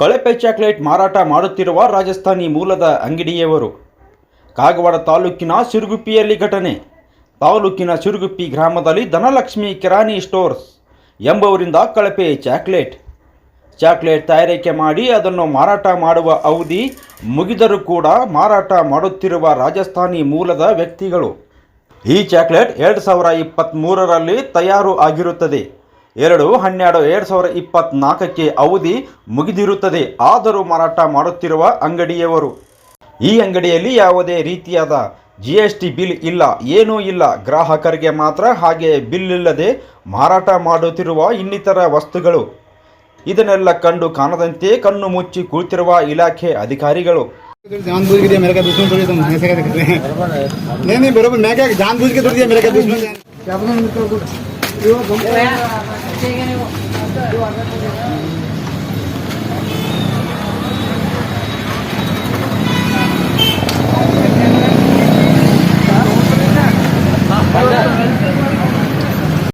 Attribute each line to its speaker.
Speaker 1: ಕಳಪೆ ಚಾಕ್ಲೇಟ್ ಮಾರಾಟ ಮಾಡುತ್ತಿರುವ ರಾಜಸ್ಥಾನಿ ಮೂಲದ ಅಂಗಡಿಯವರು. ಕಾಗವಾಡ ತಾಲೂಕಿನ ಸಿರುಗುಪ್ಪಿಯಲ್ಲಿ ಘಟನೆ. ತಾಲೂಕಿನ ಸಿರುಗುಪ್ಪಿ ಗ್ರಾಮದಲ್ಲಿ ಧನಲಕ್ಷ್ಮಿ ಕಿರಾಣಿ ಸ್ಟೋರ್ಸ್ ಎಂಬವರಿಂದ ಕಳಪೆ ಚಾಕ್ಲೇಟ್. ಚಾಕ್ಲೇಟ್ ತಯಾರಿಕೆ ಮಾಡಿ ಅದನ್ನು ಮಾರಾಟ ಮಾಡುವ ಅವಧಿ ಮುಗಿದರೂ ಕೂಡ ಮಾರಾಟ ಮಾಡುತ್ತಿರುವ ರಾಜಸ್ಥಾನಿ ಮೂಲದ ವ್ಯಕ್ತಿಗಳು. ಈ ಚಾಕ್ಲೇಟ್ ಎರಡು ಸಾವಿರ ಇಪ್ಪತ್ತ್ಮೂರರಲ್ಲಿ ತಯಾರು ಆಗಿರುತ್ತದೆ. ಎರಡು ಹನ್ನೆರಡು ಎರಡು ಸಾವಿರದ ಇಪ್ಪತ್ನಾಲ್ಕಕ್ಕೆ ಅವಧಿ ಮುಗಿದಿರುತ್ತದೆ. ಆದರೂ ಮಾರಾಟ ಮಾಡುತ್ತಿರುವ ಅಂಗಡಿಯವರು, ಈ ಅಂಗಡಿಯಲ್ಲಿ ಯಾವುದೇ ರೀತಿಯಾದ ಜಿ ಎಸ್ ಟಿ ಬಿಲ್ ಇಲ್ಲ, ಏನೂ ಇಲ್ಲ. ಗ್ರಾಹಕರಿಗೆ ಮಾತ್ರ ಹಾಗೆ ಬಿಲ್ ಇಲ್ಲದೆ ಮಾರಾಟ ಮಾಡುತ್ತಿರುವ ಇನ್ನಿತರ ವಸ್ತುಗಳು. ಇದನ್ನೆಲ್ಲ ಕಂಡು ಕಾಣದಂತೆ ಕಣ್ಣು ಮುಚ್ಚಿ ಕುಳಿತಿರುವ ಇಲಾಖೆ ಅಧಿಕಾರಿಗಳು.
Speaker 2: ಜಾನ್ ಇವಾಗ